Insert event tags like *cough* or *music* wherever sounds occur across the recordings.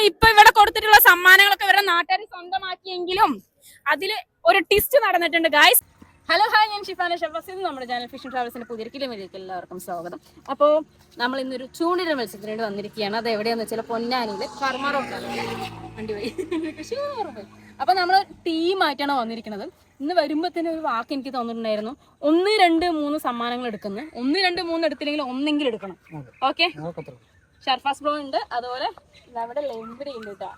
അപ്പൊ ഇപ്പൊ ഇവിടെ കൊടുത്തിട്ടുള്ള സമ്മാനങ്ങളൊക്കെ ഇവരുടെ നാട്ടുകാർ സ്വന്തമാക്കിയെങ്കിലും അതിൽ ഒരു ടിസ്റ്റ് നടന്നിട്ടുണ്ട്. ഗായ്സ് ഹലോ ഹായ് ഞാൻ ഷിഫാന ഷെഫസ്. ഇത് നമ്മുടെ ചാനൽ ഫിഷൻ ട്രാവൽസിന്റെ പുതിയ കിലോമീറ്ററിലേക്ക് എല്ലാവർക്കും സ്വാഗതം. അപ്പോൾ നമ്മൾ ഇന്നൊരു ചൂണ്ടിന്റെ മത്സരത്തിന് വേണ്ടി വന്നിരിക്കുകയാണ്. അത് എവിടെയാന്ന് വെച്ചാൽ പൊന്നാനിയിൽ കർമ്മറോട്ടാണ് വണ്ടി പോയി. ഷുവർ പോയി. അപ്പൊ നമ്മൾ ടീമായിട്ടാണ് വന്നിരിക്കുന്നത്. ഇന്ന് വരുമ്പോൾ തന്നെ ഒരു വാക്ക് എനിക്ക് തോന്നിയിട്ടുണ്ടായിരുന്നു. ഒന്ന് രണ്ട് മൂന്ന് സമ്മാനങ്ങൾ എടുക്കുന്നു. ഒന്ന് രണ്ട് മൂന്ന് എടുത്തില്ലെങ്കിൽ ഒന്നെങ്കിലും എടുക്കണം. ഓക്കെ ഷർഫാസ് ബ്രോ ഉണ്ട്. അതുപോലെ നമ്മുടെ ലെംബിരി ഉണ്ട് കേട്ടോ.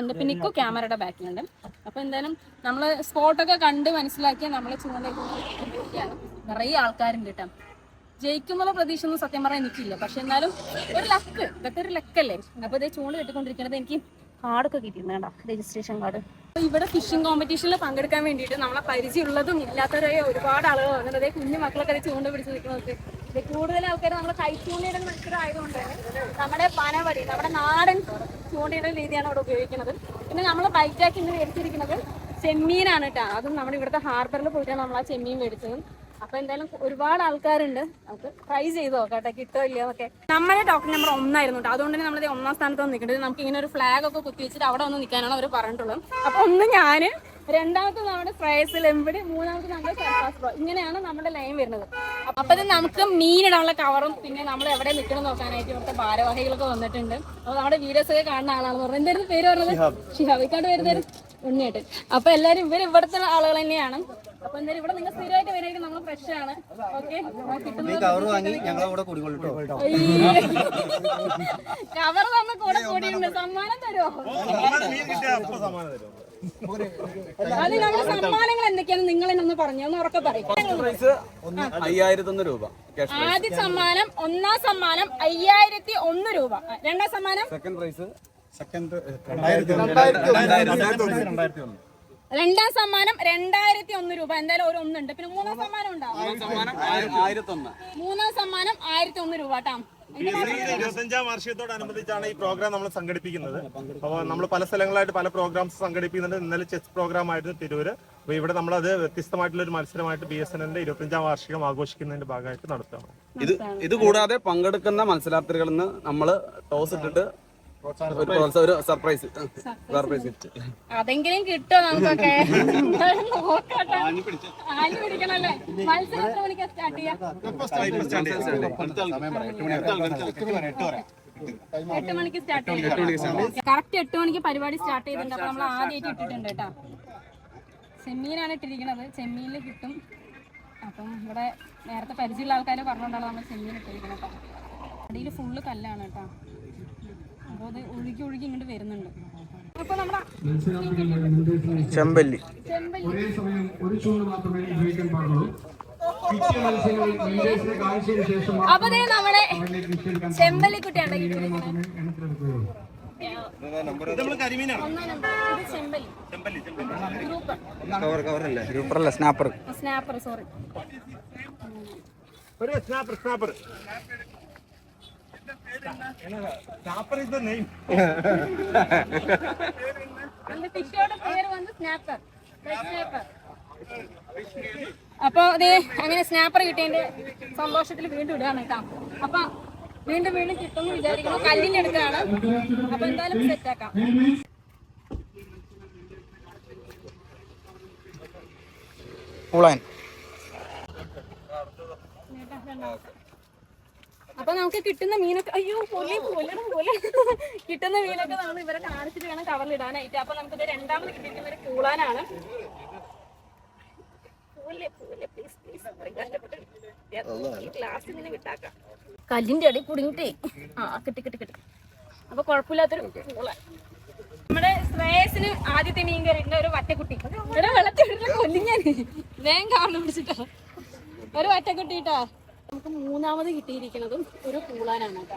ഉണ്ട്. പിന്നെ ഇക്കോ ക്യാമറയുടെ ബാക്കിലുണ്ട്. അപ്പൊ എന്തായാലും നമ്മൾ സ്പോട്ടൊക്കെ കണ്ട് മനസ്സിലാക്കി നമ്മൾ ചുമതലയാണ് നിറയെ ആൾക്കാരുണ്ട് കേട്ടോ. ജയിക്കുമ്പോൾ പ്രതീക്ഷ ഒന്നും സത്യം പറയാൻ എനിക്കില്ല. പക്ഷെ എന്നാലും ഒരു ലക്ക് ഇതൊക്കെ ഒരു ലക്കല്ലേ അപ്പൊ ഇതേ ചൂണ്ട് കിട്ടിക്കൊണ്ടിരിക്കുന്നത് എനിക്ക് കാർഡൊക്കെ കിട്ടിയിരുന്നു കേട്ടോ. രജിസ്ട്രേഷൻ കാർഡ് ഇവിടെ ഫിഷിംഗ് കോമ്പറ്റീഷനിൽ പങ്കെടുക്കാൻ വേണ്ടിയിട്ട് നമ്മളെ പരിചയമുള്ളതും ഇല്ലാത്തവരായ ഒരുപാട് ആളുകൾ വന്നിട്ട് അതേ കുഞ്ഞു മക്കളൊക്കെ ചൂണ്ട പിടിച്ച് നിൽക്കുന്നത് ഇത് കൂടുതൽ ആൾക്കാർ നമ്മൾ കൈച്ചൂണ്ടിയിടൽ മത്സരം ആയതുകൊണ്ട് നമ്മുടെ പനവടി നമ്മുടെ നാടൻ ചൂണ്ടിയിടൽ രീതിയാണ് അവിടെ ഉപയോഗിക്കുന്നത്. പിന്നെ നമ്മൾ ബൈറ്റാക്കി ഇന്ന് മേടിച്ചിരിക്കുന്നത് ചെമ്മീനാണ് കേട്ടോ അതും നമ്മുടെ ഇവിടുത്തെ ഹാർബറിൽ പോയിട്ടാണ് നമ്മൾ ആ ചെമ്മീൻ മേടിച്ചത്. അപ്പൊ എന്തായാലും ഒരുപാട് ആൾക്കാരുണ്ട്. നമുക്ക് ട്രൈ ചെയ്ത് നോക്കാം കിട്ടോ ഇല്ലയോ ഒക്കെ നമ്മുടെ ടോക്കൺ നമ്പർ ഒന്നായിരുന്നു കേട്ടോ അതുകൊണ്ട് തന്നെ ഒന്നാം സ്ഥാനത്ത് നിൽക്കുന്നത് നമുക്ക് ഇങ്ങനെ ഒരു ഫ്ലാഗ് ഒക്കെ കുത്തി വെച്ചിട്ട് അവിടെ ഒന്ന് നിൽക്കാനാണ് അവർ പറഞ്ഞിട്ടുള്ളത്. അപ്പൊ ഒന്ന് ഞാൻ രണ്ടാമത്തെ നമ്മുടെ ഫ്രൈസ് ലെമ്പിടി മൂന്നാമത്തെ നമ്മുടെ സർഫാസ് പ്രോ ഇങ്ങനെയാണ് നമ്മുടെ ലൈൻ വരുന്നത്. അപ്പൊ നമുക്ക് മീനിടാനുള്ള കവറും പിന്നെ നമ്മൾ എവിടെ നിൽക്കണം നോക്കാനായിട്ട് ഇവിടുത്തെ ഭാരവാഹികളൊക്കെ വന്നിട്ടുണ്ട്. അപ്പൊ നമ്മുടെ വീഡിയോസ് ഒക്കെ കാണുന്ന ആളാണെന്ന് പറഞ്ഞത് എന്തായിരുന്നു പേര് പറഞ്ഞത്? ഷിഹാബിക്കാണ്ട് വരുന്നത് ഉണ്ണിയായിട്ട് അപ്പൊ എല്ലാരും ഇവർ ഇവിടുത്തെ ആളുകൾ തന്നെയാണ്. അപ്പൊ എന്തായാലും ഇവിടെ നിങ്ങൾ സ്ഥിരമായിട്ട് വരായിരിക്കും നമ്മൾ ഫ്രഷ് ആണ്. ഓക്കെ കവർ വാങ്ങി ഞങ്ങളെ കൂടെ കൂടിക്കൊള്ളിട്ടോ. കവർ തന്ന കൂടെ കൂടിയുണ്ട് സമ്മാനം തരുമോ അത് നമ്മുടെ സമ്മാനങ്ങൾ എന്തൊക്കെയാണ്? നിങ്ങൾ എന്നെ ഒന്ന് പറഞ്ഞു. ഒന്ന് ഉറക്കെ പറയും. രൂപ. ആദ്യ സമ്മാനം ഒന്നാം സമ്മാനം അയ്യായിരത്തി ഒന്ന് രൂപ രണ്ടാം സമ്മാനം? സെക്കൻഡ് പ്രൈസ് രണ്ടാം സമ്മാനം രണ്ടായിരത്തി ഒന്ന് രൂപ. എന്തായാലും ഒരു ഒന്നുണ്ട്. പിന്നെ മൂന്നാം സമ്മാനം ഉണ്ടാവും മൂന്നാം സമ്മാനം ആയിരത്തി ഒന്ന് രൂപ കേട്ടോ. ഇരുപത്തഞ്ചാം വാർഷികത്തോടനുബന്ധിച്ചാണ് ഈ പ്രോഗ്രാം നമ്മൾ സംഘടിപ്പിക്കുന്നത്. അപ്പോൾ നമ്മൾ പല സ്ഥലങ്ങളായിട്ട് പല പ്രോഗ്രാംസ് സംഘടിപ്പിക്കുന്നുണ്ട്. ഇന്നലെ ചെസ് പ്രോഗ്രാം ആയിരുന്നു തിരൂര്. അപ്പോൾ ഇവിടെ നമ്മൾ അത് വ്യത്യസ്തമായിട്ടുള്ള ഒരു മത്സരമായിട്ട് ബി എസ് എൻ ഇരുപത്തഞ്ചാം വാർഷികം ആഘോഷിക്കുന്നതിന്റെ ഭാഗമായിട്ട് നടത്തുകയാണ്. ഇത് ഇത് കൂടാതെ പങ്കെടുക്കുന്ന മത്സരാർത്ഥികളിൽ നിന്ന് നമ്മൾ ടോസ് ഇട്ടിട്ട് ഒരു സർപ്രൈസ് സർപ്രൈസ് ഗിഫ്റ്റ് അതെങ്കിലും കിട്ടോ നമുക്കൊക്കെ? എന്തായാലും നോക്കട്ടെ. ആഞ്ഞു പിടിക്കണല്ലേ? മത്സരം എത്ര മണിക്കാ സ്റ്റാർട്ട് ചെയ്യാം? എട്ട് മണിക്ക് സ്റ്റാർട്ട് കറക്റ്റ് എട്ട് മണിക്ക് പരിപാടി സ്റ്റാർട്ട് ചെയ്തിട്ടുണ്ട്. അപ്പൊ നമ്മൾ ആദ്യമായിട്ട് ഇട്ടിട്ടുണ്ട് കേട്ടോ. ചെമ്മീനാണ് ഇട്ടിരിക്കുന്നത് ചെമ്മീനിൽ കിട്ടും. അപ്പം ഇവിടെ നേരത്തെ പരിചയമുള്ള ആൾക്കാർ പറഞ്ഞുകൊണ്ടാണ് നമ്മൾ ചെമ്മീൻ ഇട്ടിരിക്കുന്നത് കേട്ടോ അടിയിൽ ഫുള്ള് കല്ലാണ് കേട്ടോ. അപ്പോൾ അത് ഒഴുകി ഒഴുകി ഇങ്ങോട്ട് വരുന്നുണ്ട്. അപ്പോൾ നമ്മുടെ ചെമ്പല്ലി. ഒരേ സമയം ഒരു ചൂട് മാത്രമേ ഉപയോഗിക്കാൻ പാടുള്ളൂ. അപ്പൊ നമ്മുടെ സ്നാപ്പർ. സ്നാപ്പർ. സോറി ഒരു സ്നാപ്പർ സ്നാപ്പർ. അപ്പൊ അതെ അങ്ങനെ സ്നാപ്പർ കിട്ടിയതിന്റെ സന്തോഷത്തിൽ വീണ്ടും ഇടുകയാണ് കേട്ടോ. അപ്പൊ വീണ്ടും വീണ്ടും കിട്ടുമെന്ന് വിചാരിക്കുന്നു. കല്ലിന്റെ അടുത്താണ്. അപ്പൊ എന്തായാലും സെറ്റ് ആക്കാം. പൂളാൻ അപ്പൊ നമുക്ക് കിട്ടുന്ന മീനൊക്കെ അയ്യോ പോലെ പോലെ പോലെ കിട്ടുന്ന മീനൊക്കെ നമ്മൾ ഇവരെ കാണിച്ചിട്ട് വേണം കവറിലിടാനായിട്ട് അപ്പൊ നമുക്ക് ഇത് രണ്ടാമത് കിട്ടിയിരിക്കുന്ന ഒരു കൂളാനാണ്. ഇങ്ങനെ വിട്ടാക്കാം. കല്ലിന്റെ അടി കുടുങ്ങിട്ടേ ആ കിട്ടി കിട്ടി കിട്ടി. അപ്പൊ കുഴപ്പമില്ലാത്തൊരു കൂളാൻ നമ്മുടെ ശ്രേയസിന് ആദ്യത്തെ മീൻ കയറിയിട്ടുണ്ട് ഒരു വറ്റക്കുട്ടി. ഇവിടെ വെള്ളത്തിൽ കൊല്ലി ഞാൻ വേഗം കാണുന്നു പിടിച്ചിട്ടോ. ഒരു വറ്റക്കുട്ടി കേട്ടോ നമുക്ക് മൂന്നാമത് കിട്ടിയിരിക്കുന്നതും ഒരു പൂളാനാണ് കേട്ടോ.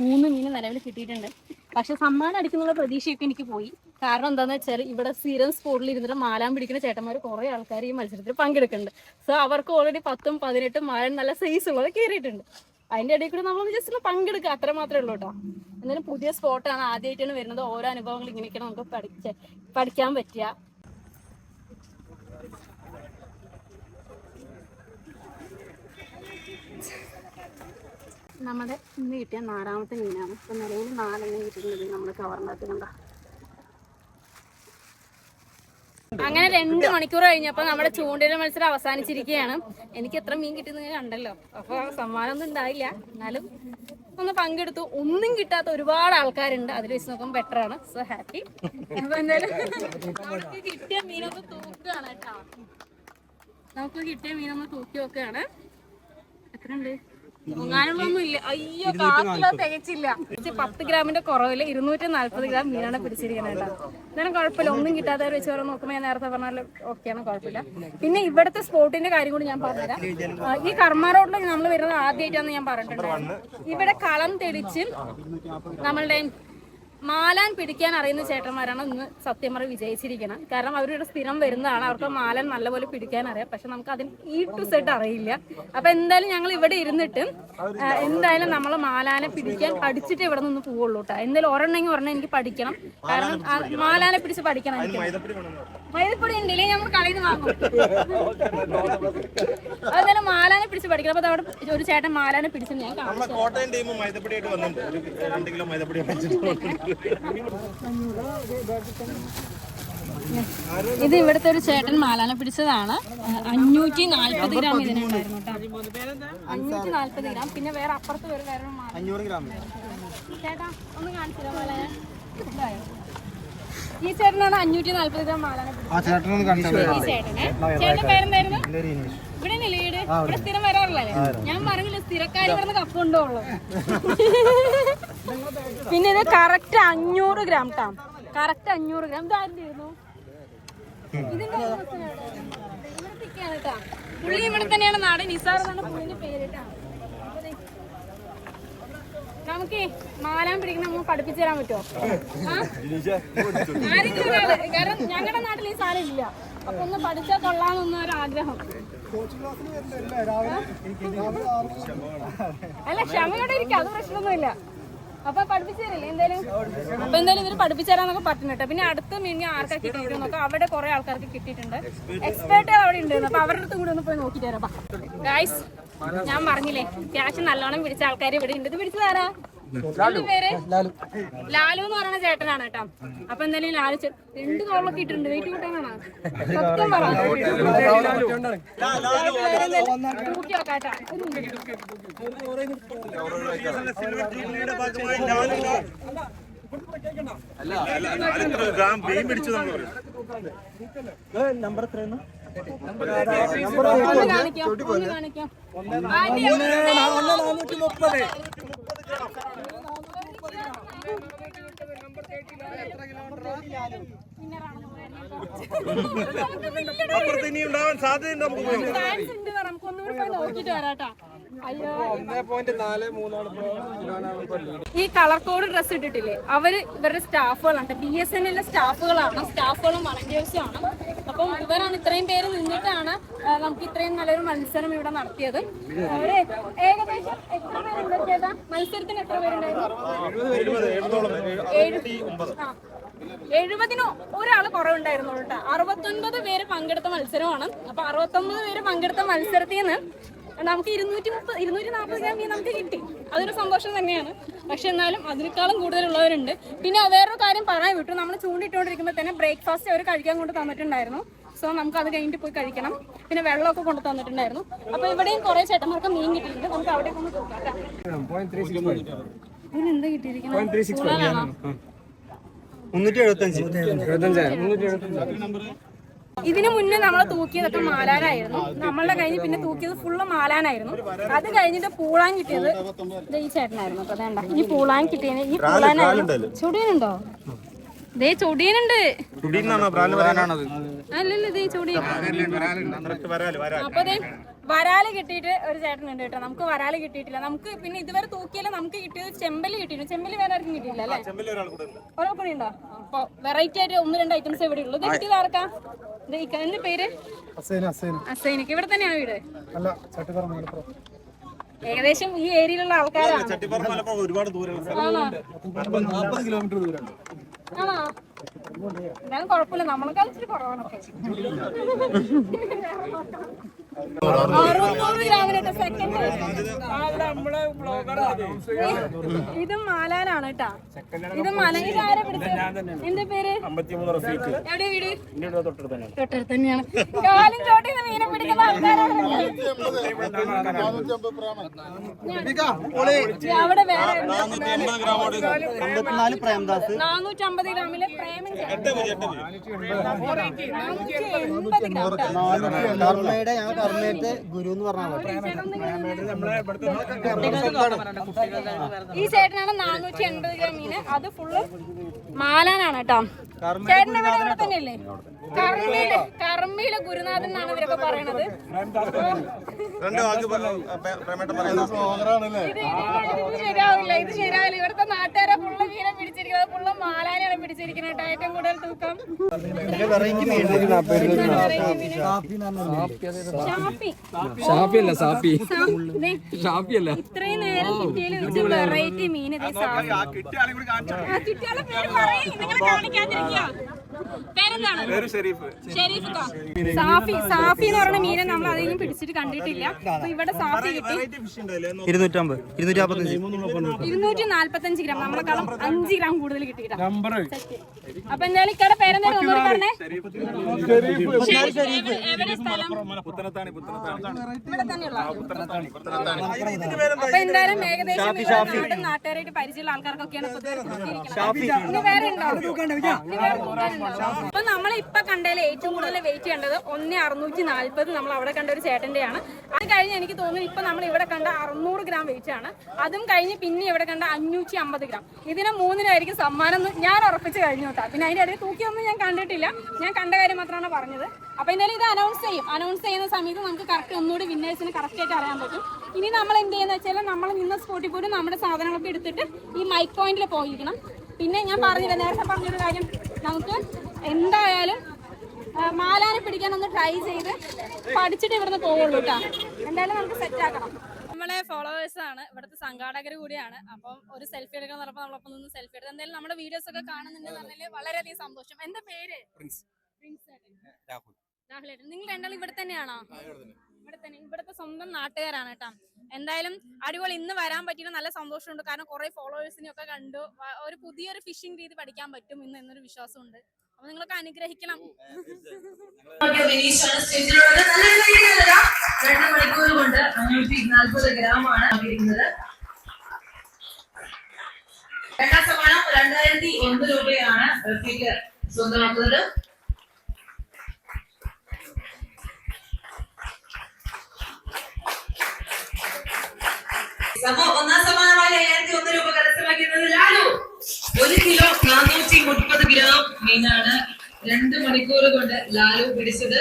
മൂന്ന് മീൻ നിലവിൽ കിട്ടിയിട്ടുണ്ട്. പക്ഷെ സമ്മാനം അടിക്കുന്നുള്ള പ്രതീക്ഷയൊക്കെ എനിക്ക് പോയി. കാരണം എന്താന്ന് വെച്ചാൽ ഇവിടെ സ്ഥിരം സ്പോട്ടിൽ ഇരുന്നിട്ട് മാലാൻ പിടിക്കുന്ന ചേട്ടന്മാർ കുറെ ആൾക്കാർ ഈ മത്സരത്തിൽ പങ്കെടുക്കുന്നുണ്ട്. സോ അവർക്ക് ഓൾറെഡി പത്തും പതിനെട്ടും മാലൻ നല്ല സൈസ് ഉള്ളത് കയറിയിട്ടുണ്ട്. അതിന്റെ ഇടയിൽ കൂടെ നമ്മൾ ജസ്റ്റ് ഒന്ന് പങ്കെടുക്കുക. അത്ര മാത്രമേ ഉള്ളൂ കേട്ടോ. എന്നാലും പുതിയ സ്പോട്ടാണ് ആദ്യമായിട്ടാണ് വരുന്നത്. ഓരോ അനുഭവങ്ങൾ ഇങ്ങനെയൊക്കെയാണ് നമുക്ക് പഠിച്ച പഠിക്കാൻ പറ്റുക. നമ്മുടെ ഇന്ന് കിട്ടിയ നാലാമത്തെ മീനാണ്. ഇപ്പൊ നിലയിൽ നാലെണ്ണം കിട്ടുന്നത് നമ്മുടെ കവറിനകത്ത് കണ്ട? അങ്ങനെ രണ്ട് മണിക്കൂർ കഴിഞ്ഞപ്പോ നമ്മുടെ ചൂണ്ടയിലെ മത്സരം അവസാനിച്ചിരിക്കുകയാണ്. എനിക്ക് എത്ര മീൻ കിട്ടുന്നത് കണ്ടല്ലോ. അപ്പൊ സമ്മാനം ഒന്നും ഉണ്ടായില്ല. എന്നാലും ഒന്ന് പങ്കെടുത്തു. ഒന്നും കിട്ടാത്ത ഒരുപാട് ആൾക്കാരുണ്ട്. അതിൽ വെച്ച് നോക്കുമ്പോൾ ബെറ്റർ ആണ്. സോ ഹാപ്പി അപ്പൊ എന്തായാലും നമുക്ക് കിട്ടിയ മീനൊന്ന് തൂക്കുകയാണ് കേട്ടോ. നമുക്ക് കിട്ടിയ മീനൊന്ന് തൂക്കി നോക്കുകയാണ്. എത്ര ഉണ്ട് പൊങ്ങാനുള്ളൊന്നും ഇല്ല അയ്യോ തികച്ചില്ല പത്ത് ഗ്രാമിന്റെ കുറവിൽ ഇരുന്നൂറ്റി നാല്പത് ഗ്രാം മീനാണ് പിടിച്ചിരിക്കുന്നത് എന്നാലും കുഴപ്പമില്ല. ഒന്നും കിട്ടാത്തവർ ഒരു പറഞ്ഞ് നോക്കുമ്പോൾ ഞാൻ നേരത്തെ പറഞ്ഞാൽ ഓക്കെയാണ് കുഴപ്പമില്ല. പിന്നെ ഇവിടുത്തെ സ്പോട്ടിന്റെ കാര്യം കൂടി ഞാൻ പറഞ്ഞുതരാം. ഈ കർമ്മ റോഡിൽ നമ്മൾ വരുന്നത് ആദ്യമായിട്ടാണ് ഞാൻ പറഞ്ഞിട്ടുണ്ടായിരുന്നു ഇവിടെ കളം തെളിച്ച് നമ്മളുടെ മാലാൻ പിടിക്കാൻ അറിയുന്ന ചേട്ടന്മാരാണ് ഇന്ന് സത്യം പറഞ്ഞ് വിജയിച്ചിരിക്കണം കാരണം അവരുടെ സ്ഥിരം വരുന്നതാണ്. അവർക്ക് മാലാൻ നല്ലപോലെ പിടിക്കാൻ അറിയാം. പക്ഷെ നമുക്ക് അതിന് ഈ ടു സെറ്റ് അറിയില്ല. അപ്പൊ എന്തായാലും ഞങ്ങൾ ഇവിടെ ഇരുന്നിട്ട് എന്തായാലും നമ്മൾ മാലാനെ പിടിക്കാൻ പഠിച്ചിട്ട് ഇവിടെ നിന്ന് പോവുള്ളൂ കേട്ടോ. എന്തായാലും ഒരെണ്ണെങ്കിൽ ഒരെണ്ണം എനിക്ക് പഠിക്കണം. കാരണം മാലാനെ പിടിച്ച് പഠിക്കണം എനിക്ക്. മൈദപ്പൊടി. മൈദപ്പൊടി ഉണ്ടല്ലേ ഞങ്ങൾ നിന്ന് വാങ്ങും. അതെന്തായാലും മാലാനെ പിടിച്ച് പഠിക്കണം. അപ്പൊ അവിടെ ഒരു ചേട്ടൻ മാലാനെ പിടിച്ച് ഞാൻ കാണാം ടീം മൈദപ്പൊടിയായിട്ട് വന്നിട്ടുണ്ട്. ഒരു രണ്ട് കിലോ മൈദപ്പൊടി *laughs* ഇത് ഇവിടുത്തെ ഒരു ചേട്ടൻ മാലാന പിടിച്ചതാണ്. അഞ്ഞൂറ്റി നാല്പത് ഗ്രാം ഇതിനുണ്ടായിരുന്നു അഞ്ഞൂറ്റി നാല്പത് ഗ്രാം. പിന്നെ വേറെ അപ്പുറത്ത് ഒരു വേറെ അഞ്ഞൂറ് ഗ്രാം. ചേട്ടാ ഒന്ന് കാണിച്ചില്ല മാലാന. ഈ ചേട്ടനാണ് അഞ്ഞൂറ്റി നാല്പത് ഗ്രാം മാലാന ചേട്ടന്. പേരെന്തായിരുന്നു? ഇവിടെ വീട് ഇവിടെ സ്ഥിരം വരാറില്ലല്ലേ? ഞാൻ പറഞ്ഞില്ല സ്ഥിരക്കാരി ഇവിടുന്ന് കപ്പ് കൊണ്ടുപോകുള്ളൂ. *laughs* പിന്നെ ഇത് കറക്റ്റ് അഞ്ഞൂറ് ഗ്രാം ടാം കറക്റ്റ് അഞ്ഞൂറ് ഗ്രാം ഇത് ആരുടെയായിരുന്നു ഇതിന്റെ ഉടമസ്ഥൻ എവിടെ? ഇവിടെ നിൽക്കുകയാണ് ട്ടാ. പുള്ളി ഇവിടെ തന്നെയാണ് നാട് നിസാർ എന്നാണ് പുള്ളിന്റെ പേര് ട്ടാ. അപ്പൊ ദേ, നമുക്കേ മാലാൻ പിടിക്കുന്ന നമുക്ക് പഠിപ്പിച്ചു തരാൻ പറ്റുമോ കാരണം ഞങ്ങളുടെ നാട്ടിൽ ഈ സാധനം ഇല്ല. അപ്പൊ ഒന്ന് പഠിച്ചാൽ കൊള്ളാമെന്നൊന്നും ഒരു ആഗ്രഹം. അല്ല ക്ഷമയോടെ ഇരിക്കും. അത് പ്രശ്നമൊന്നുമില്ല. അപ്പൊ പഠിപ്പിച്ചു തരില്ലേ എന്തായാലും അപ്പൊ എന്തായാലും ഇവർ പഠിപ്പിച്ചു തരാന്നൊക്കെ കേട്ടോ. പിന്നെ അടുത്ത മീൻ ആർക്കാ കിട്ടിയിട്ട് നോക്കാം. അവിടെ കുറെ ആൾക്കാർക്ക് കിട്ടിയിട്ടുണ്ട്. എക്സ്പേർട്ടുകൾ അവിടെ ഉണ്ട് അപ്പൊ അവരുടെ അടുത്തും കൂടെ ഒന്ന് പോയി നോക്കിട്ട് ഗായ്സ് ഞാൻ പറഞ്ഞില്ലേ അത്യാവശ്യം നല്ലോണം പിടിച്ച ആൾക്കാർ ഇവിടെ ഉണ്ട്. ഇത് പിടിച്ചു തരാ പേര്? ലാലു. എന്ന് പറയുന്ന ചേട്ടനാണ് കേട്ടോ. അപ്പൊ എന്തായാലും ലാലു രണ്ട് കോളൊക്കെ ഇട്ടിട്ടുണ്ട്. വെയിറ്റ് കൂട്ടാനാണോ സത്യം പറ. മീൻ പിടിച്ചു നമ്മൾ പറയും ഒന്ന് കാണിക്കാം. ഒന്ന് കാണിക്കാം. ആന്റി, അപ്പുറത്ത് ഇനി ഉണ്ടാവാൻ സാധ്യതയുണ്ട് നമുക്ക് ഈ കളർ കോഡ് ഡ്രസ് ഇട്ടിട്ടില്ലേ? അവർ ഇവരുടെ സ്റ്റാഫുകളാണ്. ബി എസ് എൻ എല്ലിലെ സ്റ്റാഫുകളാണ്. സ്റ്റാഫുകളും വളണ്ടിയേഴ്സും ആണ്. അപ്പം ഇവരാണ് ഇത്രയും പേര് നിന്നിട്ടാണ് നമുക്ക് ഇത്രയും നല്ലൊരു മത്സരം ഇവിടെ നടത്തിയത്. അവർ ഏകദേശം മത്സരത്തിന് എത്ര പേരുണ്ടായിരുന്നു? എഴുപതിനോ ഒരാൾ കുറവുണ്ടായിരുന്നു കേട്ടോ. അറുപത്തൊൻപത് പേര് പങ്കെടുത്ത മത്സരമാണ്. അപ്പൊ അറുപത്തൊമ്പത് പേര് പങ്കെടുത്ത മത്സരത്തിൽ നിന്ന് നമുക്ക് ഇരുന്നൂറ്റി മുപ്പത് ഇരുന്നൂറ്റി നാൽപ്പത് ഗ്രാം മീൻ നമുക്ക് കിട്ടി. അതൊരു സന്തോഷം തന്നെയാണ്. പക്ഷെ എന്നാലും അതിനേക്കാളും കൂടുതലുള്ളവരുണ്ട്. പിന്നെ വേറൊരു കാര്യം പറയാൻ വിട്ടു. നമ്മൾ ചൂണ്ടിട്ടുകൊണ്ടിരിക്കുമ്പോൾ തന്നെ ബ്രേക്ക്ഫാസ്റ്റ് അവർ കഴിക്കാൻ കൊണ്ട് തന്നിട്ടുണ്ടായിരുന്നു. സോ നമുക്ക് അത് കഴിഞ്ഞിട്ട് പോയി കഴിക്കണം. പിന്നെ വെള്ളമൊക്കെ കൊണ്ടു തന്നിട്ടുണ്ടായിരുന്നു. അപ്പൊ ഇവിടെയും കുറെ ചേട്ടന്മാർക്ക് മീൻ കിട്ടിയിട്ടുണ്ട്. നമുക്ക് അവിടെ കൊണ്ട് നോക്കാം ഇതിനെന്താ കിട്ടിയിരിക്കുന്നത് മുന്നൂറ്റി എഴുപത്തഞ്ച് ഇതിനു മുന്നേ നമ്മൾ തൂക്കിയതൊക്കെ മാലാനായിരുന്നു. നമ്മളുടെ കഴിഞ്ഞ് പിന്നെ തൂക്കിയത് ഫുള്ള് മാലാനായിരുന്നു. അത് കഴിഞ്ഞിട്ട് പൂളാൻ കിട്ടിയത് ദേ ഈ ചേട്ടനായിരുന്നു. അപ്പൊ വേണ്ട. ഈ പൂളാൻ കിട്ടിയത് ഈ പൂളാനായിരുന്നു. ചൊടിയനുണ്ടോ? ദേ ചൊടിയനുണ്ട്. അല്ലല്ലോ വരാൽ വരാൽ അപ്പൊ ദേ വരാൽ കിട്ടിയിട്ട് ഒരു ചേട്ടനുണ്ട് കേട്ടോ. നമുക്ക് വരാൽ കിട്ടിയിട്ടില്ല. നമുക്ക് പിന്നെ ഇതുവരെ തൂക്കിയാലും നമുക്ക് കിട്ടിയത് ചെമ്പൽ കിട്ടിയിട്ടുണ്ട് ചെമ്പൽ വേറെ ആർക്കും കിട്ടിയില്ല അല്ലേ? ഒരാൾ കൂടെ ഉണ്ട്? ഓരോ കൂടി ഉണ്ടോ അപ്പൊ വെറൈറ്റി ആയിട്ട് ഒന്ന് രണ്ട് ഐറ്റംസ് ഇവിടെ ഉള്ളൂ. ഇത് കിട്ടിയത് ആർക്കാ? ഈ കണ്ണിന്റെ പേര്? അസൈനിക്ക്. ഇവിടെ തന്നെയാണ് വീട്? ഏകദേശം ഈ ഏരിയയിലുള്ള ആൾക്കാരാണ്. ഒരുപാട് ദൂരം ആണോ? എന്നാലും കുഴപ്പമില്ല. നമ്മളെക്കാൾ ഇച്ചിരി കുറവാണ്. ഇത് മാലാനാണ് കേട്ടാ ഇത് മലയിലാരെ പിടിച്ചത്? എന്റെ പേര്? എവിടെ വീട്? തൊട്ടടുത്ത് തന്നെയാണ്. കാലും ചോട്ടി മീനെ പിടിക്കുന്ന ആൾക്കാരാണ്. അവിടെ വേറെ അമ്പത്തിനാല് പ്രേംദാസ് നാനൂറ്റി അമ്പത് ഗ്രാമിലെ പ്രേമൻ എൺപത് ഗ്രാം ട്ടാ. കർമ്മയുടെ ഞാൻ കർമ്മയുടെ ഗുരു എന്ന് പറഞ്ഞാൽ ഈ ചേട്ടനാണ് നാനൂറ്റി എൺപത് ഗ്രാം അത് മാലാനാണ് കേട്ടോ. ചേട്ടന്റെ വീട് തന്നെയല്ലേ? കർമ്മയിൽ ഗുരുനാഥൻ എന്നാണ് ഇവരൊക്കെ പറയണത്. രണ്ട് വാക്ക് ഇത് ഇത് ശരിയാവില്ല ഇത് ശരിയാവില്ല ഇവിടുത്തെ നാട്ടുകാരെ ഫുള്ള് മീനെ പിടിച്ചിരിക്കുന്നത് ഫുള്ള് മാലാനെയാണ് പിടിച്ചിരിക്കുന്നത് ഏറ്റവും കൂടുതൽ തൂക്കം. ഷാപ്പി അല്ല സാപ്പി ഷാപ്പി അല്ല ഇത്രയും നേരം കിട്ടിയതിൽ വെച്ച് വെറൈറ്റി മീൻ ഇതേ ആ പേര് പറയും. നിങ്ങൾ കാണിക്കാതിരിക്കുക പേരെന്താണ്. സാഫി സാഫി എന്ന് പറയുന്ന മീനെ നമ്മൾ അധികം പിടിച്ചിട്ട് കണ്ടിട്ടില്ല. അപ്പൊ ഇവിടെ സാഫി കിട്ടി. ഇരുന്നൂറ്റമ്പത് ഇരുന്നൂറ്റി നാല്പത്തഞ്ച് ഗ്രാം. നമ്മളെക്കാളും അഞ്ച് ഗ്രാം കൂടുതൽ കിട്ടി അപ്പൊ എന്തായാലും ഇക്കടെ പേരെന്തായാലും ഒന്നുകൂടി പറഞ്ഞേ? അപ്പൊ എന്തായാലും ഏകദേശം നാട്ടുകാരായിട്ട് പരിചയമുള്ള ആൾക്കാർക്കൊക്കെയാണ് വേറെ ഉണ്ടോ? അപ്പൊ നമ്മൾ ഇപ്പൊ കണ്ടതിൽ ഏറ്റവും കൂടുതൽ വെയിറ്റ് ചെയ്യേണ്ടത് ഒന്ന് അറുന്നൂറ്റി നാല്പത് നമ്മൾ അവിടെ കണ്ട ഒരു ചേട്ടന്റെയാണ്. അത് കഴിഞ്ഞ് എനിക്ക് തോന്നുന്നു ഇപ്പം നമ്മൾ ഇവിടെ കണ്ട അറുന്നൂറ് ഗ്രാം വെയിറ്റ് ആണ്. അതും കഴിഞ്ഞ് പിന്നെ ഇവിടെ കണ്ട അഞ്ഞൂറ്റി അമ്പത് ഗ്രാം ഇതിന് മൂന്നിനായിരിക്കും സമ്മാനം ഞാൻ ഉറപ്പിച്ച് കഴിഞ്ഞു കേട്ടോ. പിന്നെ അതിന്റെ ഇടയിൽ തൂക്കിയൊന്നും ഞാൻ കണ്ടിട്ടില്ല. ഞാൻ കണ്ട കാര്യം മാത്രമാണ് പറഞ്ഞത്. അപ്പം എന്തായാലും ഇത് അനൗൺസ് ചെയ്യും. അനൗൺസ് ചെയ്യുന്ന സമയത്ത് നമുക്ക് കറക്റ്റ് ഒന്നുകൂടി വിന്നേഴ്സിന് കറക്റ്റായിട്ട് അറിയാൻ പറ്റും. ഇനി നമ്മൾ എന്ത് ചെയ്യുന്ന വെച്ചാൽ നമ്മൾ നിന്ന സ്പോട്ടിൽ പോലും നമ്മുടെ സാധനങ്ങളൊക്കെ എടുത്തിട്ട് ഈ മൈക്ക് പോയിന്റിൽ പോയിരിക്കണം. പിന്നെ ഞാൻ പറഞ്ഞില്ല നേരത്തെ പറഞ്ഞൊരു കാര്യം. നമുക്ക് എന്തായാലും മാലാനെ പിടിക്കാൻ ഒന്ന് ട്രൈ ചെയ്ത് പഠിച്ചിട്ട് ഇവിടുന്ന് പോവുള്ളൂ കേട്ടോ എന്തായാലും നമുക്ക് സെറ്റ് ആക്കണം. നമ്മളെ ഫോളോവേഴ്സ് ആണ്. ഇവിടുത്തെ സംഘാടകർ കൂടിയാണ്. അപ്പം ഒരു സെൽഫി എടുക്കാൻ പറഞ്ഞപ്പോൾ നമ്മളൊപ്പം നിന്ന് സെൽഫി എടുത്ത്. എന്തായാലും നമ്മുടെ വീഡിയോസ് ഒക്കെ കാണുന്നുണ്ടെന്ന് പറഞ്ഞാൽ വളരെയധികം സന്തോഷം. എന്താ പേര്? പ്രിൻസ്. രാഹുൽ. ഏട്ടൻ. നിങ്ങൾ രണ്ടാളും ഇവിടെ തന്നെയാണോ? ഇവിടെ തന്നെ. ഇവിടുത്തെ സ്വന്തം നാട്ടുകാരാണ് കേട്ടോ എന്തായാലും അടിപൊളി. ഇന്ന് വരാൻ പറ്റിയത് നല്ല സന്തോഷമുണ്ട്. കാരണം കുറെ ഫോളോവേഴ്സിനെ ഒക്കെ കണ്ടു. ഒരു പുതിയൊരു ഫിഷിംഗ് രീതി പഠിക്കാൻ പറ്റും ഇന്ന് എന്നൊരു വിശ്വാസമുണ്ട്. അപ്പൊ നിങ്ങളൊക്കെ അനുഗ്രഹിക്കണം. രണ്ട് മണിക്കൂർ കൊണ്ട് അഞ്ഞൂറ്റി നാൽപ്പത് രണ്ടാം സമ്മാനം രണ്ടായിരത്തി എൺപത് രൂപയാണ് റഫീഖ് സ്വന്തമാക്കുന്നത്. ഒന്നാം സമ്മാനമായി അയ്യായിരത്തി ഒന്ന് രൂപ കരസ്ഥമാക്കുന്നത് ലാലു ഒരു കിലോ നാനൂറ്റി മുപ്പത് ഗ്രാം മീനാണ് രണ്ട് മണിക്കൂർ കൊണ്ട് ലാലു പിടിച്ചത്.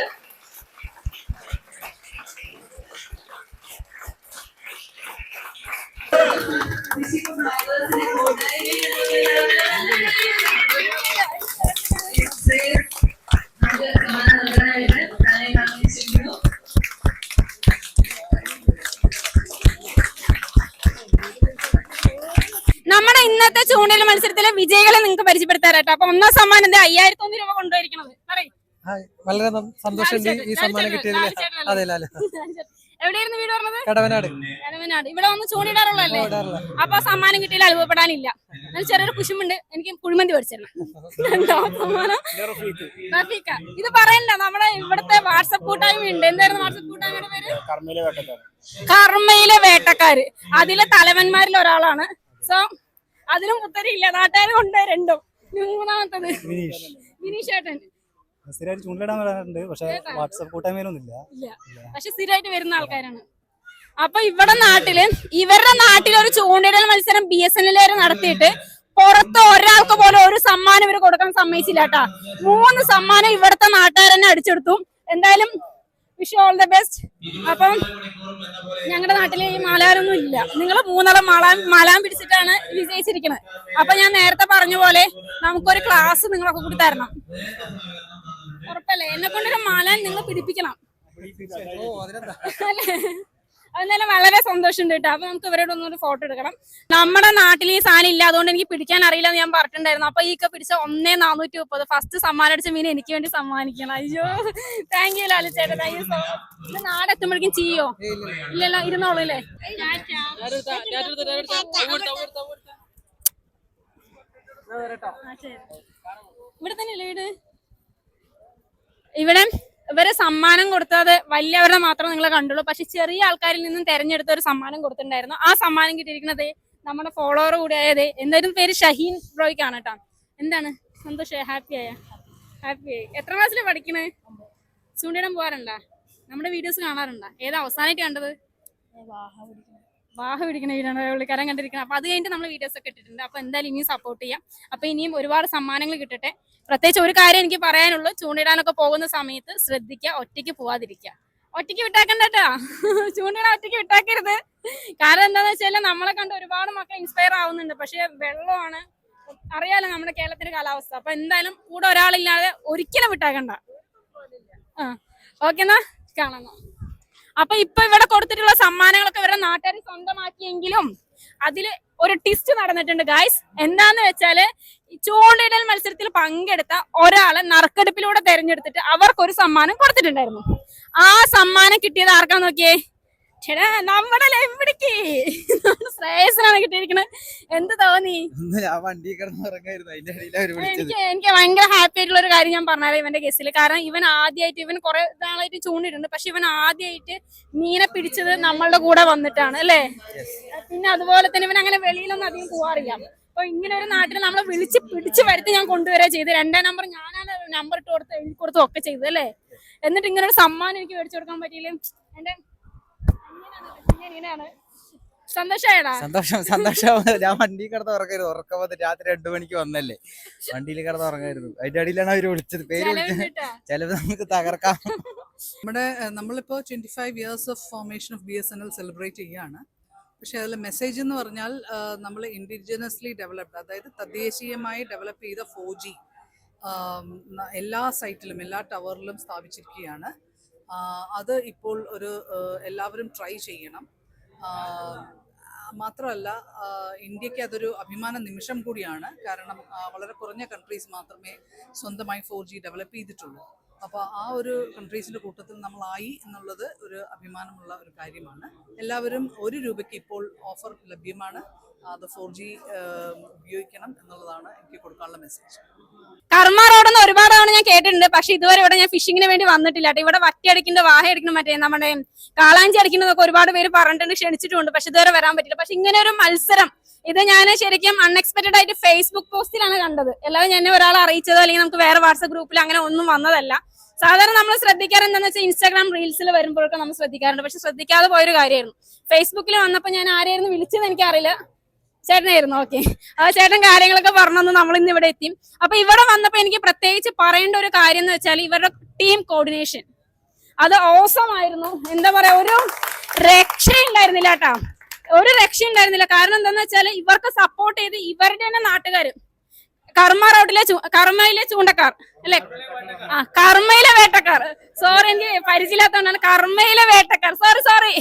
നമുക്ക് മത്സരത്തിലെ വിജയികളെ നിങ്ങൾക്ക് പരിചയപ്പെടുത്താറാട്ടോ അപ്പൊ ഒന്നാം സമ്മാനം എന്താ അയ്യായിരത്തി ഒന്ന് രൂപ കൊണ്ടുപോയിരിക്കണത്. വളരെ സന്തോഷം ഈ സമ്മാനം കിട്ടിയത് കിട്ടിയതിൽ? അതെ എവിടെയായിരുന്നു വീട് പറഞ്ഞത്? കടവനാട്. കടവനാട്. ഇവിടെ വന്ന് ചൂണ്ടിടാറുള്ളല്ലേ. അപ്പൊ സമ്മാനം കിട്ടിയാൽ അനുഭവപ്പെടാനില്ല ചെറിയൊരു കുശുമുണ്ട് എനിക്ക് കുഴിമന്തി പഠിച്ചിരുന്നു. ഇത് പറയണ്ട. നമ്മുടെ ഇവിടുത്തെ വാട്സപ്പ് കൂട്ടായ്മ ഉണ്ട്. എന്തായിരുന്നു വാട്സപ്പ് കൂട്ടായ്മയുടെ പേര്? കർമ്മയിലെ വേട്ടക്കാര്. അതിലെ തലവന്മാരിൽ ഒരാളാണ്. സോ അതിനും ഉത്തരയില്ല നാട്ടുകാർ കൊണ്ട് രണ്ടും. മൂന്നാമത്തത്. വിനീഷ്. ഏട്ടൻ സ്ഥിരമായിട്ട് ചൂണ്ടിടാൻ വരാറുണ്ട്. പക്ഷെ വാട്സപ്പ് കൂട്ടായ്മയിലൊന്നും ഇല്ല. പക്ഷെ സ്ഥിരമായിട്ട് വരുന്ന ആൾക്കാരാണ്. അപ്പൊ ഇവിടെ നാട്ടിൽ ഇവരുടെ നാട്ടിൽ ഒരു ചൂണ്ടിടൽ മത്സരം ബി എസ് എൻ എൽ നടത്തിയിട്ട് പുറത്ത് ഒരാൾക്ക് പോലും ഒരു സമ്മാനം ഇവർ കൊടുക്കാൻ സമ്മതിച്ചില്ല കേട്ടാ. മൂന്ന് സമ്മാനം ഇവിടുത്തെ നാട്ടുകാർ തന്നെ അടിച്ചെടുത്തു. എന്തായാലും വിഷ് ഓൾ ദ ബെസ്റ്റ് അപ്പം ഞങ്ങളുടെ നാട്ടിൽ ഈ മാലാരൊന്നും ഇല്ല. നിങ്ങൾ മൂന്നാളം മാളാൻ മാലാൻ പിടിച്ചിട്ടാണ് വിജയിച്ചിരിക്കുന്നത് അപ്പൊ ഞാൻ നേരത്തെ പറഞ്ഞ പോലെ നമുക്കൊരു ക്ലാസ് നിങ്ങളൊക്കെ കൂടി തരണം. ഉറപ്പല്ലേ? എന്നെ കൊണ്ടൊരു മാലാൻ നിങ്ങൾ പിടിപ്പിക്കണം അല്ലേ അതെന്നാലും വളരെ സന്തോഷമുണ്ട് കേട്ടോ. അപ്പൊ നമുക്ക് ഇവരോട് ഒന്നൊരു ഫോട്ടോ എടുക്കണം. നമ്മുടെ നാട്ടിൽ ഈ സാധനം ഇല്ല അതുകൊണ്ട് എനിക്ക് പിടിക്കാൻ അറിയില്ല എന്ന് ഞാൻ പറഞ്ഞിട്ടുണ്ടായിരുന്നു. അപ്പൊ ഈ പിടിച്ച ഒന്നേ നാനൂറ്റി മുപ്പത്. ഫസ്റ്റ് സമ്മാനം അടിച്ച മീൻ എനിക്ക് വേണ്ടി സമ്മാനിക്കണം. അയ്യോ. താങ്ക് യു ലാലു ചേട്ടാ. താങ്ക് യു സോ മച്ച് നാട് നാടെത്തുമ്പോഴേക്കും ചെയ്യോ? ഇല്ലല്ലോ ഇരുന്നോളൂ അല്ലേ? ഇവിടെ തന്നെ വീട്? ഇവിടെ ഇവരെ സമ്മാനം കൊടുത്തത് വലിയവരുടെ മാത്രം നിങ്ങൾ കണ്ടുള്ളൂ. പക്ഷെ ചെറിയ ആൾക്കാരിൽ നിന്നും തെരഞ്ഞെടുത്ത ഒരു സമ്മാനം കൊടുത്തിട്ടുണ്ടായിരുന്നു. ആ സമ്മാനം കിട്ടിയിരിക്കുന്നത് നമ്മുടെ ഫോളോവർ കൂടിയായത് എന്തായാലും പേര് ഷഹീൻ ബ്രോയ്ക്കാണ് കേട്ടോ. എന്താണ്? സന്തോഷ ഹാപ്പി ആയ? ഹാപ്പി ആയി. എത്ര ക്ലാസ്സിൽ പഠിക്കണേ? ചൂണ്ടിയിടം പോകാറുണ്ടാ നമ്മുടെ വീഡിയോസ് കാണാറുണ്ടാ? ഏതാ അവസാനമായിട്ട് കണ്ടത്? വാഹ പിടിക്കുന്ന വീടാണ് പുള്ളിക്കാരൻ കണ്ടിരിക്കുന്നത് അപ്പൊ അത് കഴിഞ്ഞിട്ട് നമ്മൾ വീഡിയോസ് ഒക്കെ ഇട്ടിട്ടുണ്ട്. അപ്പൊ എന്തായാലും ഇനിയും സപ്പോർട്ട് ചെയ്യാം. അപ്പൊ ഇനിയും ഒരുപാട് സമ്മാനങ്ങൾ കിട്ടട്ടെ. പ്രത്യേകിച്ച് ഒരു കാര്യം എനിക്ക് പറയാനുള്ളൂ. ചൂണ്ടിടാനൊക്കെ പോകുന്ന സമയത്ത് ശ്രദ്ധിക്കുക ഒറ്റയ്ക്ക് പോവാതിരിക്കുക. ഒറ്റയ്ക്ക് വിട്ടാക്കണ്ട ചൂണ്ടിടാൻ ഒറ്റയ്ക്ക് വിട്ടാക്കരുത്. കാരണം എന്താണെന്ന് വെച്ചാൽ നമ്മളെ കണ്ട് ഒരുപാട് മക്കൾ ഇൻസ്പയർ ആവുന്നുണ്ട്. പക്ഷെ വെള്ളമാണ്. അറിയാലോ നമ്മുടെ കേരളത്തിന്റെ കാലാവസ്ഥ. അപ്പൊ എന്തായാലും കൂടെ ഒരാളില്ലാതെ ഒരിക്കലും വിട്ടാക്കണ്ട. ആ ഓക്കെ എന്നാ. കാണാം. അപ്പൊ ഇപ്പൊ ഇവിടെ കൊടുത്തിട്ടുള്ള സമ്മാനങ്ങളൊക്കെ ഇവരുടെ നാട്ടുകാർ സ്വന്തമാക്കിയെങ്കിലും അതിൽ ഒരു ടിസ്റ്റ് നടന്നിട്ടുണ്ട്. ഗായ്സ് എന്താന്ന് വെച്ചാൽ ചൂണ്ടിടൽ മത്സരത്തിൽ പങ്കെടുത്ത ഒരാളെ നറുക്കെടുപ്പിലൂടെ തെരഞ്ഞെടുത്തിട്ട് അവർക്കൊരു സമ്മാനം കൊടുത്തിട്ടുണ്ടായിരുന്നു. ആ സമ്മാനം കിട്ടിയത് ആർക്കാന്ന് നോക്കിയേ? നമ്മുടെ ശ്രേയസിനാണ് എന്ത് തോന്നി? ഞാൻ വണ്ടി അതിന്റെ എനിക്ക് എനിക്ക് ഭയങ്കര ഹാപ്പി ആയിട്ടുള്ള ഒരു കാര്യം ഞാൻ പറഞ്ഞാലേ ഇവന്റെ കേസിൽ കാരണം ഇവൻ ആദ്യമായിട്ട് ഇവൻ കുറെ നാളായിട്ട് ചൂണ്ടിട്ടുണ്ട് പക്ഷെ ഇവൻ ആദ്യമായിട്ട് മീനെ പിടിച്ചത് നമ്മളുടെ കൂടെ വന്നിട്ടാണ് അല്ലേ? പിന്നെ അതുപോലെ തന്നെ ഇവൻ അങ്ങനെ വെളിയിലൊന്നും അധികം പോവാറില്ല. അപ്പൊ ഇങ്ങനെ ഒരു നാട്ടിൽ നമ്മളെ വിളിച്ച് പിടിച്ച് വരുത്തി ഞാൻ കൊണ്ടുവരാ ചെയ്ത് രണ്ടാം നമ്പർ ഞാനാണ് നമ്പർ ഇട്ട് കൊടുത്ത് എഴുതി കൊടുത്തും ഒക്കെ ചെയ്തത് അല്ലേ? എന്നിട്ട് ഇങ്ങനെ ഒരു സമ്മാനം എനിക്ക് മേടിച്ചു കൊടുക്കാൻ പറ്റിയില്ലേ. എന്റെ സന്തോഷം സന്തോഷം. ഞാൻ വണ്ടി കിടന്ന് ഉറക്കരുത് ഉറക്കം വന്ന് രാത്രി രണ്ടു മണിക്ക് വന്നല്ലേ. വണ്ടിയിൽ കിടന്ന് ഉറങ്ങായിരുന്നു അതിന്റെ അടിയിലാണ് അവർ വിളിച്ചത്. പേര് വിളിച്ചത് ചിലവ് നമുക്ക് തകർക്കാം. നമ്മുടെ നമ്മളിപ്പോ twenty five years of formation of B S N L celebrate ചെയ്യാണ്. പക്ഷേ അതിൽ മെസ്സേജ് എന്ന് പറഞ്ഞാൽ നമ്മൾ ഇൻഡിജിനസ്ലി ഡെവലപ്ഡ് അതായത് തദ്ദേശീയമായി ഡെവലപ്പ് ചെയ്ത ഫോർ ജി എല്ലാ സൈറ്റിലും എല്ലാ ടവറിലും സ്ഥാപിച്ചിരിക്കുകയാണ്. അത് ഇപ്പോൾ ഒരു എല്ലാവരും ട്രൈ ചെയ്യണം. മാത്രമല്ല ഇന്ത്യയ്ക്ക് അതൊരു അഭിമാന നിമിഷം കൂടിയാണ്. കാരണം വളരെ കുറഞ്ഞ കൺട്രീസ് മാത്രമേ സ്വന്തമായി ഫോർ ജി ഡെവലപ്പ് ചെയ്തിട്ടുള്ളൂ. അപ്പോൾ ആ ഒരു കൺട്രീസിന്റെ കൂട്ടത്തിൽ നമ്മളായി എന്നുള്ളത് ഒരു അഭിമാനമുള്ള ഒരു കാര്യമാണ്. എല്ലാവരും ഒരു രൂപയ്ക്ക് ഇപ്പോൾ ഓഫർ ലഭ്യമാണ്. അത് ഫോർ ജി ഉപയോഗിക്കണം എന്നുള്ളതാണ് എനിക്ക് കൊടുക്കാനുള്ള മെസ്സേജ് കർമ്മ റോഡെന്ന് ഒരുപാട് തവണ ഞാൻ കേട്ടിട്ടുണ്ട്. പക്ഷെ ഇതുവരെ ഇവിടെ ഞാൻ ഫിഷിങ്ങിന് വേണ്ടി വന്നിട്ടില്ല ഇവിടെ വറ്റി അടിക്കുന്നത് വാഹ അടിക്കുന്ന മറ്റേ നമ്മുടെ കാളാഞ്ചി അടിക്കുന്നതൊക്കെ ഒരുപാട് പേര് പറഞ്ഞിട്ടുണ്ട് ക്ഷണിച്ചിട്ടുണ്ട് പക്ഷെ ഇതുവരെ വരാൻ പറ്റില്ല പക്ഷെ ഇങ്ങനെ ഒരു മത്സരം ഇത് ഞാൻ ശരിക്കും അൺഎക്സ്പെക്റ്റഡ് ആയിട്ട് ഫേസ്ബുക്ക് പോസ്റ്റിലാണ് കണ്ടത്. എല്ലാവരും ഞാൻ ഒരാൾ അറിയിച്ചതോ അല്ലെങ്കിൽ നമുക്ക് വേറെ വാട്സപ്പ് ഗ്രൂപ്പിൽ അങ്ങനെ ഒന്നും വന്നതല്ല. സാധാരണ നമ്മൾ ശ്രദ്ധിക്കാറ് എന്താണെന്ന് വെച്ചാൽ ഇൻസ്റ്റാഗ്രാം റീൽസിൽ വരുമ്പോഴൊക്കെ നമ്മൾ ശ്രദ്ധിക്കാറുണ്ട്. പക്ഷെ ശ്രദ്ധിക്കാതെ പോയൊരു കാര്യമായിരുന്നു. ഫേസ്ബുക്കിൽ വന്നപ്പോൾ ഞാൻ ആരെയായിരുന്നു വിളിച്ചത് എനിക്കറിയില്ല. ചേട്ടനായിരുന്നു ഓക്കെ ആ ചേട്ടൻ കാര്യങ്ങളൊക്കെ പറഞ്ഞു നമ്മൾ ഇന്ന് ഇവിടെ എത്തി. അപ്പൊ ഇവിടെ വന്നപ്പോ എനിക്ക് പ്രത്യേകിച്ച് പറയേണ്ട ഒരു കാര്യം എന്ന് വെച്ചാൽ ഇവരുടെ ടീം കോർഡിനേഷൻ അത് ഓസമായിരുന്നു എന്താ പറയാ ഒരു രക്ഷയുണ്ടായിരുന്നില്ല കേട്ടാ. ഒരു രക്ഷ ഉണ്ടായിരുന്നില്ല കാരണം എന്താന്ന് വെച്ചാൽ ഇവർക്ക് സപ്പോർട്ട് ചെയ്ത് ഇവരുടെ തന്നെ നാട്ടുകാര്. കർമ്മ റോഡിലെ കർമ്മയിലെ ചൂണ്ടക്കാർ അല്ലെ? ആ കർമ്മയിലെ വേട്ടക്കാർ. സോറി എനിക്ക് പരിചയമില്ലാത്തതുകൊണ്ടാണ്. കർമ്മയിലെ വേട്ടക്കാർ. സോറി സോറി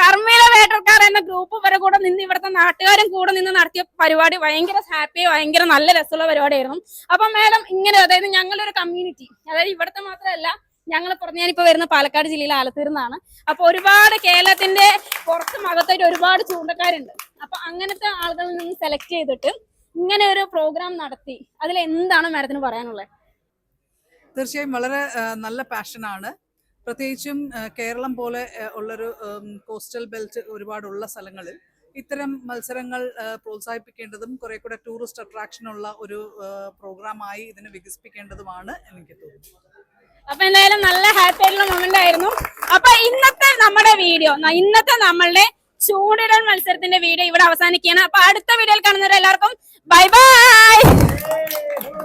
കർമ്മയിലെ വേട്ടക്കാർ എന്ന ഗ്രൂപ്പ് വരെ കൂടെ നിന്ന് ഇവിടുത്തെ നാട്ടുകാരും കൂടെ നിന്ന് നടത്തിയ പരിപാടി ഭയങ്കര ഹാപ്പി ഭയങ്കര നല്ല രസമുള്ള പരിപാടിയായിരുന്നു. അപ്പൊ മേഡം ഇങ്ങനെ അതായത് ഞങ്ങളുടെ ഒരു കമ്മ്യൂണിറ്റി അതായത് ഇവിടുത്തെ മാത്രമല്ല ഞങ്ങൾ പുറത്ത് ഞാനിപ്പോ വരുന്ന പാലക്കാട് ജില്ലയിലെ ആലത്തൂർന്നാണ് അപ്പൊ ഒരുപാട് കേരളത്തിന്റെ പുറത്തും അകത്തായിട്ട് ഒരുപാട് ചൂണ്ടക്കാരുണ്ട്. അപ്പൊ അങ്ങനത്തെ ആളുകളിൽ നിന്ന് സെലക്ട് ചെയ്തിട്ട് ഇങ്ങനെ ഒരു പ്രോഗ്രാം നടത്തി. അതിൽ എന്താണ് മാഡത്തിന് പറയാനുള്ളത്? തീർച്ചയായും വളരെ നല്ല പാഷനാണ് പ്രത്യേകിച്ചും കേരളം പോലെ ഉള്ളൊരു കോസ്റ്റൽ ബെൽറ്റ് ഒരുപാടുള്ള സ്ഥലങ്ങളിൽ ഇത്തരം മത്സരങ്ങൾ പ്രോത്സാഹിപ്പിക്കേണ്ടതും കുറെ കൂടെ ടൂറിസ്റ്റ് അട്രാക്ഷൻ ഉള്ള ഒരു പ്രോഗ്രാമായി ഇതിനെ വികസിപ്പിക്കേണ്ടതുമാണ് എനിക്ക് തോന്നുന്നത്. അപ്പൊ എന്തായാലും നല്ല ഹാപ്പി ആയിട്ടുള്ള മൊമെന്റ് ആയിരുന്നു. അപ്പൊ ഇന്നത്തെ നമ്മുടെ വീഡിയോ ഇന്നത്തെ നമ്മളുടെ ചൂടിടൽ മത്സരത്തിന്റെ വീഡിയോ ഇവിടെ അവസാനിക്കുകയാണ്. അപ്പൊ അടുത്ത വീഡിയോയിൽ കാണുന്നവരെ 拜拜。